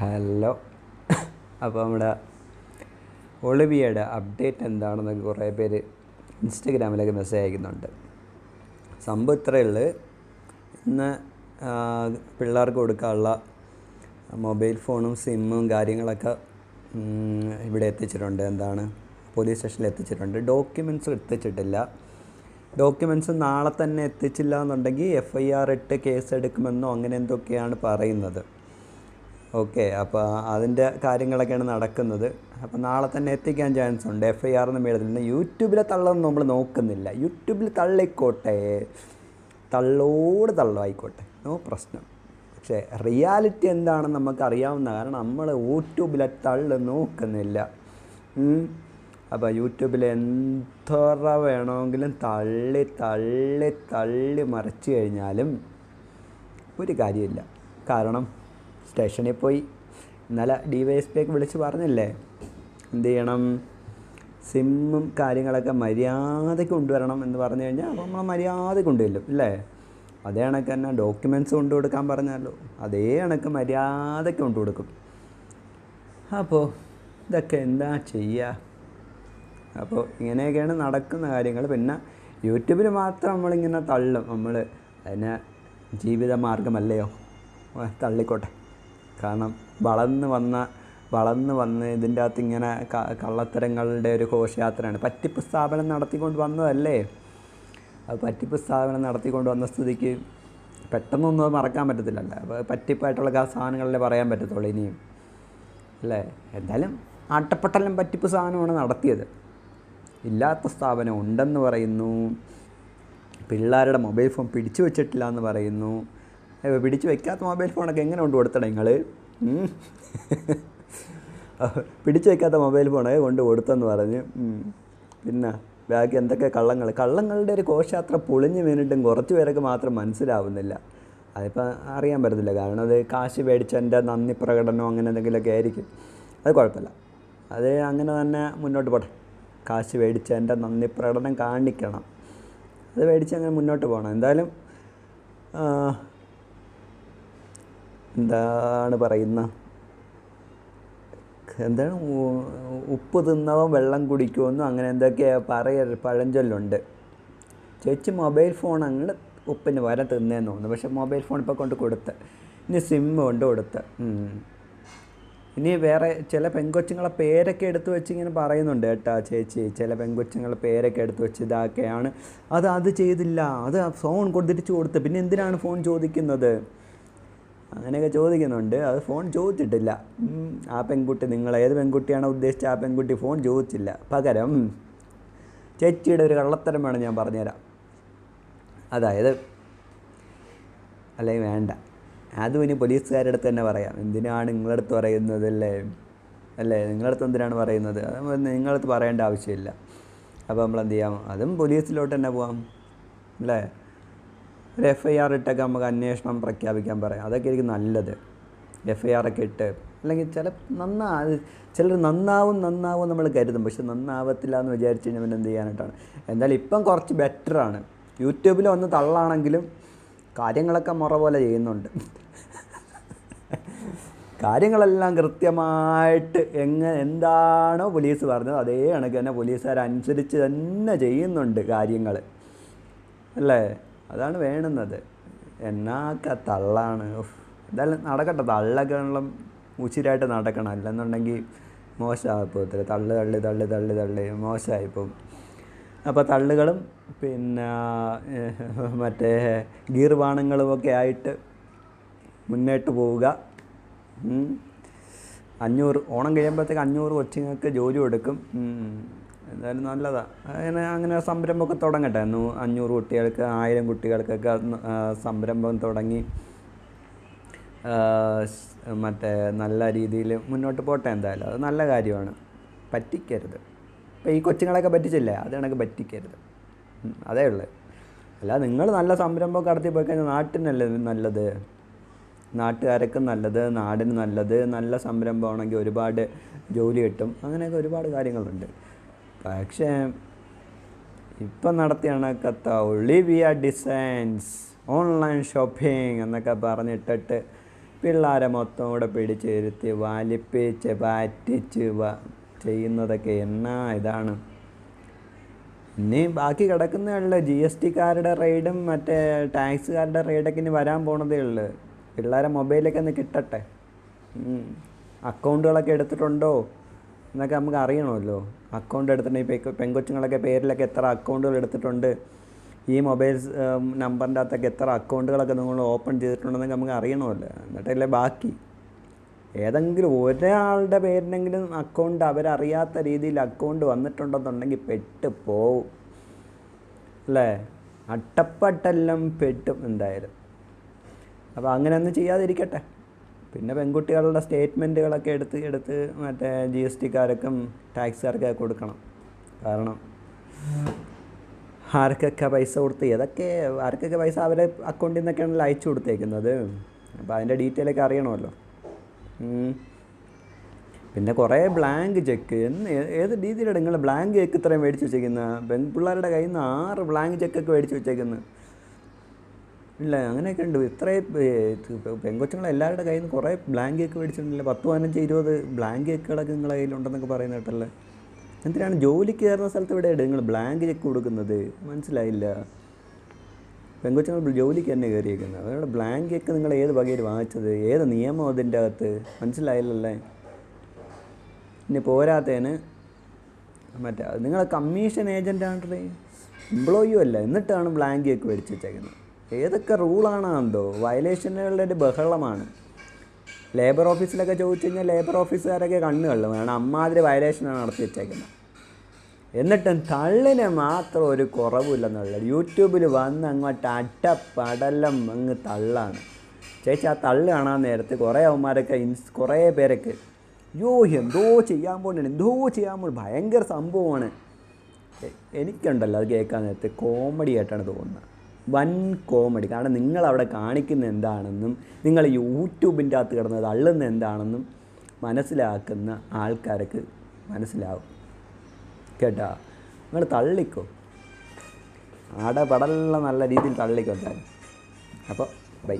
Hello. അപ്പോൾ നമ്മുടെ ഒളിവിയയുടെ update എന്താണെന്നൊക്കെ കുറേ പേര് ഇൻസ്റ്റഗ്രാമിലൊക്കെ മെസ്സേജ് അയക്കുന്നുണ്ട്. സംഭവം ഇത്രയേ ഉള്ളൂ. ഇന്ന് പിള്ളേർക്ക് കൊടുക്കാനുള്ള മൊബൈൽ ഫോണും സിമ്മും കാര്യങ്ങളൊക്കെ ഇവിടെ എത്തിച്ചിട്ടുണ്ട്. എന്താണ്? പോലീസ് സ്റ്റേഷനിൽ എത്തിച്ചിട്ടുണ്ട്. ഡോക്യുമെന്റ്സ് എത്തിച്ചിട്ടില്ല. ഡോക്യുമെന്റ്സ് നാളെ തന്നെ എത്തിച്ചില്ല എന്നുണ്ടെങ്കിൽ എഫ് ഐ ആർ ഇട്ട് കേസ് എടുക്കുമെന്നോ അങ്ങനെ എന്തൊക്കെയാണ് പറയുന്നത്? ഓക്കെ അപ്പോൾ അതിന്റെ കാര്യങ്ങളൊക്കെയാണ് നടക്കുന്നത്. അപ്പോൾ നാളെ തന്നെ എത്തിക്കാൻ ചാൻസ് ഉണ്ട്. എഫ് ഐ ആർ എന്ന് യൂട്യൂബിലെ തള്ളൊന്നും നമ്മൾ നോക്കുന്നില്ല. യൂട്യൂബിൽ തള്ളിക്കോട്ടെ. തള്ളോട് തള്ളായിക്കോട്ടെ. നോ പ്രശ്നം. പക്ഷേ റിയാലിറ്റി എന്താണെന്ന് നമുക്ക് അറിയാവുന്ന കാരണം നമ്മൾ യൂട്യൂബിലെ തള്ള് നോക്കുന്നില്ല. അപ്പോൾ യൂട്യൂബിൽ എന്തോറ വേണമെങ്കിലും തള്ളി തള്ളി തള്ളി മറിച്ച് കഴിഞ്ഞാലും ഒരു കാര്യമില്ല. കാരണം സ്റ്റേഷനിൽ പോയി. ഇന്നലെ ഡി വൈ എസ് പി ഒക്കെ വിളിച്ച് പറഞ്ഞില്ലേ? എന്ത് ചെയ്യണം? സിമ്മും കാര്യങ്ങളൊക്കെ മര്യാദയ്ക്ക് കൊണ്ടുവരണം എന്ന് പറഞ്ഞു കഴിഞ്ഞാൽ അപ്പോൾ നമ്മൾ മര്യാദയ്ക്ക് കൊണ്ടുവരും ഇല്ലേ? അതേ കണക്ക് തന്നെ ഡോക്യുമെന്റ്സ് കൊണ്ടു കൊടുക്കാൻ പറഞ്ഞാലോ അതേ കണക്ക് മര്യാദയ്ക്ക് കൊണ്ടു കൊടുക്കും. അപ്പോൾ ഇതൊക്കെ എന്താ ചെയ്യുക അപ്പോൾ ഇങ്ങനെയൊക്കെയാണ് നടക്കുന്ന കാര്യങ്ങൾ പിന്നെ യൂട്യൂബിൽ മാത്രം നമ്മളിങ്ങനെ തള്ളും. നമ്മൾ അതിനെ ജീവിത മാർഗമല്ലയോ തള്ളിക്കോട്ടെ. കാരണം വളർന്ന് വന്ന വളർന്ന് വന്ന് ഇതിന്റെ അകത്ത് ഇങ്ങനെ കള്ളത്തരങ്ങളുടെ ഒരു ഘോഷയാത്രയാണ്. പറ്റിപ്പ് സ്ഥാപനം നടത്തിക്കൊണ്ട് വന്നതല്ലേ? അത് പറ്റിപ്പ് സ്ഥാപനം നടത്തിക്കൊണ്ട് വന്ന സ്ഥിതിക്ക് പെട്ടെന്നൊന്നും അത് മറക്കാൻ പറ്റത്തില്ലല്ലോ. അപ്പോൾ പറ്റിപ്പായിട്ടുള്ള സാധനങ്ങളല്ലേ പറയാൻ പറ്റത്തുള്ളൂ ഇനിയും. അല്ലേ? എന്തായാലും ആട്ടപ്പെട്ടെല്ലാം പറ്റിപ്പ് സാധനമാണ് നടത്തിയത്. ഇല്ലാത്ത സ്ഥാപനം ഉണ്ടെന്ന് പറയുന്നു. പിള്ളേരുടെ മൊബൈൽ ഫോൺ പിടിച്ചു വെച്ചിട്ടില്ല എന്ന് പറയുന്നു. പിടിച്ചു വെക്കാത്ത മൊബൈൽ ഫോണൊക്കെ എങ്ങനെ കൊണ്ട് കൊടുത്തട നിങ്ങൾ പിടിച്ചു വെക്കാത്ത മൊബൈൽ ഫോണൊക്കെ കൊണ്ട് കൊടുത്തെന്ന് പറഞ്ഞ് പിന്നെ ബാക്കി എന്തൊക്കെ കള്ളങ്ങൾ? കള്ളങ്ങളുടെ ഒരു കോശയാത്ര പൊളിഞ്ഞ് വീണിട്ടും കുറച്ച് പേരൊക്കെ മാത്രം മനസ്സിലാവുന്നില്ല. അതിപ്പോൾ അറിയാൻ പറ്റത്തില്ല. കാരണം അത് കാശ് മേടിച്ചതിന്റെ നന്ദി പ്രകടനം അങ്ങനെ എന്തെങ്കിലുമൊക്കെ ആയിരിക്കും. അത് കുഴപ്പമില്ല. അത് അങ്ങനെ തന്നെ മുന്നോട്ട് പോട്ടെ. കാശ് മേടിച്ചതിന്റെ നന്ദി പ്രകടനം കാണിക്കണം. അത് മേടിച്ച് അങ്ങനെ മുന്നോട്ട് പോകണം എന്തായാലും എന്താണ് പറയുന്ന? എന്താണ് ഉപ്പ് തിന്നവൻ വെള്ളം കുടിക്കുമെന്നും അങ്ങനെ എന്തൊക്കെയാണ് പറയ പഴഞ്ചൊല്ലുണ്ട്. ചേച്ചി മൊബൈൽ ഫോൺ അങ്ങോട്ട് ഉപ്പിന് വരെ തിന്നേന്ന് തോന്നുന്നു. പക്ഷെ മൊബൈൽ ഫോൺ ഇപ്പോൾ കൊണ്ട് കൊടുത്ത്. ഇനി സിം കൊണ്ട് കൊടുത്ത്. ഇനി വേറെ ചില പെൺകൊച്ചുങ്ങളെ പേരൊക്കെ എടുത്തു വെച്ച് ഇങ്ങനെ പറയുന്നുണ്ട് കേട്ടാ ചേച്ചി. ചില പെൺകൊച്ചുങ്ങളെ പേരൊക്കെ എടുത്തു വെച്ച് ഇതാക്കെയാണ്. അത് അത് ചെയ്തില്ല. അത് ഫോൺ കൊടുത്തിട്ട് കൊടുത്ത്. പിന്നെ എന്തിനാണ് ഫോൺ ചോദിക്കുന്നത്? അങ്ങനെയൊക്കെ ചോദിക്കുന്നുണ്ട്. അത് ഫോൺ ചോദിച്ചിട്ടില്ല. ആ പെൺകുട്ടി നിങ്ങൾ ഏത് പെൺകുട്ടിയാണോ ഉദ്ദേശിച്ച ആ പെൺകുട്ടി ഫോൺ ചോദിച്ചില്ല. പകരം ചേച്ചിയുടെ ഒരു കള്ളത്തരം വേണം ഞാൻ പറഞ്ഞുതരാം. അതായത് അല്ലെങ്കിൽ വേണ്ട. അതും ഇനി പോലീസുകാരുടെ അടുത്ത് തന്നെ പറയാം. എന്തിനാണ് നിങ്ങളടുത്ത് പറയുന്നത് അല്ലേ? അല്ലേ? നിങ്ങളടുത്ത് എന്തിനാണ് പറയുന്നത്? അത് നിങ്ങളടുത്ത് പറയേണ്ട ആവശ്യമില്ല. അപ്പോൾ നമ്മൾ എന്ത് ചെയ്യാം? അതും പോലീസിലോട്ട് തന്നെ പോവാം. അല്ലേ? ഒരു എഫ് ഐ ആർ ഇട്ടൊക്കെ നമുക്ക് അന്വേഷണം പ്രഖ്യാപിക്കാൻ പറയാം. അതൊക്കെ എനിക്ക് നല്ലത്. എഫ് ഐ ആർ ഒക്കെ ഇട്ട്. അല്ലെങ്കിൽ ചില നന്നാ ചിലർ നന്നാവും നന്നാവും നമ്മൾ കരുതും. പക്ഷെ നന്നാവത്തില്ല എന്ന് വിചാരിച്ച് കഴിഞ്ഞാൽ പിന്നെ എന്ത് ചെയ്യാനായിട്ടാണ്. എന്തായാലും ഇപ്പം കുറച്ച് ബെറ്ററാണ് യൂട്യൂബിൽ വന്ന് തള്ളാണെങ്കിലും കാര്യങ്ങളൊക്കെ മുറ പോലെ ചെയ്യുന്നുണ്ട്. കാര്യങ്ങളെല്ലാം കൃത്യമായിട്ട് എങ്ങനെ എന്താണോ പോലീസ് പറഞ്ഞത്. അതേ കണക്ക് തന്നെ പോലീസുകാരനുസരിച്ച് തന്നെ ചെയ്യുന്നുണ്ട് കാര്യങ്ങൾ. അല്ലേ? അതാണ് വേണുന്നത് എന്നാക്ക തള്ളാണ്. എന്തായാലും നടക്കട്ടെ. തള്ളൊക്കെ ഉള്ള ഉച്ചിരായിട്ട് നടക്കണം. അല്ലെന്നുണ്ടെങ്കിൽ മോശമായിപ്പോകത്തില്ല തള്ളു തള്ളി തള്ളി തള്ളി തള്ളി. മോശമായിപ്പോവും. അപ്പോൾ തള്ളുകളും പിന്നെ മറ്റേ ഗീർ ബാണങ്ങളും ഒക്കെ ആയിട്ട് മുന്നോട്ട് പോവുക. അഞ്ഞൂറ് ഓണം കഴിയുമ്പോഴത്തേക്ക് അഞ്ഞൂറ് കൊച്ചുങ്ങൾക്ക് ജോലി കൊടുക്കും. എന്തായാലും നല്ലതാണ് അങ്ങനെ അങ്ങനെ സംരംഭമൊക്കെ തുടങ്ങട്ടെ. നൂ- അഞ്ഞൂറ് കുട്ടികൾക്ക് ആയിരം കുട്ടികൾക്കൊക്കെ സംരംഭം തുടങ്ങി. മറ്റേ നല്ല രീതിയിൽ മുന്നോട്ട് പോട്ടെ എന്തായാലും. അത് നല്ല കാര്യമാണ്. പറ്റിക്കരുത്. ഇപ്പോൾ ഈ കൊച്ചുങ്ങളെയൊക്കെ പറ്റിച്ചില്ലേ? അത് കണക്ക് പറ്റിക്കരുത്. അതേ ഉള്ളൂ. അല്ല നിങ്ങൾ നല്ല സംരംഭം കടത്തി പോയി കഴിഞ്ഞാൽ നാട്ടിനല്ലേ നല്ലത്? നാട്ടുകാരൊക്കെ നല്ലത് നാടിന് നല്ലത്. നല്ല സംരംഭമാണെങ്കിൽ ഒരുപാട് ജോലി കിട്ടും. അങ്ങനെയൊക്കെ ഒരുപാട് കാര്യങ്ങളുണ്ട്. പക്ഷേ ഇപ്പം നടത്തിയ കണക്കത്ത ഒളിവിയ ഡിസൈൻസ് ഓൺലൈൻ ഷോപ്പിംഗ് എന്നൊക്കെ പറഞ്ഞിട്ടിട്ട് പിള്ളേരെ മൊത്തം കൂടെ പിടിച്ചിരുത്തി വലിപ്പിച്ച് പാറ്റിച്ച് ചെയ്യുന്നതൊക്കെ എന്നാ ഇതാണ്. ഇനി ബാക്കി കിടക്കുന്നേ ജി എസ് ടിക്കാരുടെ റെയ്ഡും മറ്റേ ടാക്സുകാരുടെ റെയ്ഡൊക്കെ ഇനി വരാൻ പോണതേ ഉള്ളു. പിള്ളേരെ മൊബൈലൊക്കെ ഒന്ന് കിട്ടട്ടെ. അക്കൗണ്ടുകളൊക്കെ എടുത്തിട്ടുണ്ടോ? എന്നൊക്കെ നമുക്ക് അറിയണമല്ലോ. അക്കൗണ്ട് എടുത്തിട്ടുണ്ടെങ്കിൽ ഇപ്പോൾ പെങ്കൊച്ചുങ്ങളൊക്കെ പേരിലൊക്കെ എത്ര അക്കൗണ്ടുകൾ എടുത്തിട്ടുണ്ട്. ഈ മൊബൈൽ നമ്പറിന്റെ അകത്തൊക്കെ എത്ര അക്കൗണ്ടുകളൊക്കെ നിങ്ങൾ ഓപ്പൺ ചെയ്തിട്ടുണ്ടെന്നൊക്കെ നമുക്ക് അറിയണമല്ലോ. എന്നിട്ടല്ലേ ബാക്കി. ഏതെങ്കിലും ഒരാളുടെ പേരിനെങ്കിലും അക്കൗണ്ട് അവരറിയാത്ത രീതിയിൽ അക്കൗണ്ട് വന്നിട്ടുണ്ടെന്നുണ്ടെങ്കിൽ പെട്ട് പോവും അല്ലേ? അട്ടപ്പട്ടെല്ലാം പെട്ടും എന്തായാലും. അപ്പോൾ അങ്ങനെ ഒന്നും ചെയ്യാതിരിക്കട്ടെ. പിന്നെ പെൺകുട്ടികളുടെ സ്റ്റേറ്റ്മെന്റുകളൊക്കെ എടുത്ത് എടുത്ത് മറ്റേ ജി എസ് ടിക്കാർക്കും ടാക്സുകാർക്കൊക്കെ കൊടുക്കണം. കാരണം ആർക്കൊക്കെ പൈസ കൊടുത്ത് ഏതൊക്കെ ആർക്കൊക്കെ പൈസ അവരെ അക്കൗണ്ടിൽ നിന്നൊക്കെയാണല്ലോ അയച്ചു കൊടുത്തേക്കുന്നത്. അപ്പോൾ അതിന്റെ ഡീറ്റെയിലൊക്കെ അറിയണമല്ലോ. പിന്നെ കുറേ ബ്ലാങ്ക് ചെക്ക് എന്ന് ഏത് രീതിയിലാണ് നിങ്ങൾ ബ്ലാങ്ക് ചെക്ക് ഇത്രയും മേടിച്ച് വെച്ചേക്കുന്നത് പെൺപിള്ളേരുടെ കയ്യിൽ നിന്ന് ആറ് ബ്ലാങ്ക് ചെക്കൊക്കെ മേടിച്ച് വെച്ചേക്കുന്നത് ഇല്ല അങ്ങനെയൊക്കെ ഉണ്ട്. ഇത്രയും പെങ്കൊച്ചുങ്ങൾ എല്ലാവരുടെ കയ്യിൽ നിന്ന് കുറേ ബ്ലാങ്ക് കേക്ക് മേടിച്ചിട്ടുണ്ടല്ലോ? പത്ത് പതിനഞ്ച് ഇരുപത് ബ്ലാങ്ക് കേക്കുകളൊക്കെ നിങ്ങളുടെ കയ്യിലുണ്ടെന്നൊക്കെ പറയുന്ന കേട്ടല്ലേ? എന്തിനാണ് ജോലിക്ക് കയറുന്ന സ്ഥലത്ത് എവിടെയാണ് നിങ്ങൾ ബ്ലാങ്ക് ചെക്ക് കൊടുക്കുന്നത്. മനസ്സിലായില്ല. പെങ്കൊച്ചുങ്ങൾ ജോലിക്ക് തന്നെ കയറിയേക്കുന്നത് അവരുടെ ബ്ലാങ്ക് കേക്ക് നിങ്ങൾ ഏത് വകയിൽ വാങ്ങിച്ചത്? ഏത് നിയമം അതിന്റെ അകത്ത്? മനസ്സിലായില്ലല്ലേ? ഇനി പോരാത്തതിന് മറ്റേ നിങ്ങൾ കമ്മീഷൻ ഏജന്റ് ആണല്ലേ? എംപ്ലോയിയും അല്ല. എന്നിട്ടാണ് ബ്ലാങ്ക് കേക്ക് മേടിച്ച് വെച്ചേക്കുന്നത്. ഏതൊക്കെ റൂളാണോ എന്തോ വയലേഷനുകളുടെ ഒരു ബഹളമാണ്. ലേബർ ഓഫീസിലൊക്കെ ചോദിച്ചു കഴിഞ്ഞാൽ ലേബർ ഓഫീസുകാരൊക്കെ കണ്ണ് കള്ളും. കാരണം അമ്മാതിരി വയലേഷനാണ് നടത്തി വെച്ചേക്കുന്നത്. എന്നിട്ടും തള്ളിന് മാത്രം ഒരു കുറവില്ലെന്നുള്ളത് യൂട്യൂബിൽ വന്ന് അങ്ങോട്ട് അട്ടപ്പടലം അങ്ങ് തള്ളാണ്. ചേച്ചി ആ തള്ള് കാണാൻ നേരത്ത് കുറേ അവന്മാരൊക്കെ ഇൻസ് കുറേ പേരൊക്കെ യോ എന്തോ ചെയ്യാൻ പോകുന്നുണ്ട് എന്തോ ചെയ്യാൻ പോകുന്നു ഭയങ്കര സംഭവമാണ്. എനിക്കുണ്ടല്ലോ അത് കേൾക്കാൻ നേരത്ത് കോമഡി ആയിട്ടാണ് തോന്നുന്നത്. വൻ കോമഡി കാരണം നിങ്ങൾ അവിടെ കാണിക്കുന്ന എന്താണെന്നും നിങ്ങൾ യൂട്യൂബിന്റെ അകത്ത് കിടന്ന് തള്ളുന്ന എന്താണെന്നും മനസ്സിലാക്കുന്ന ആൾക്കാർക്ക് മനസ്സിലാവും. കേട്ടോ? നിങ്ങൾ തള്ളിക്കോ. ആടെ പടലുള്ള നല്ല രീതിയിൽ തള്ളിക്കോ എന്തായാലും. അപ്പോൾ ബൈ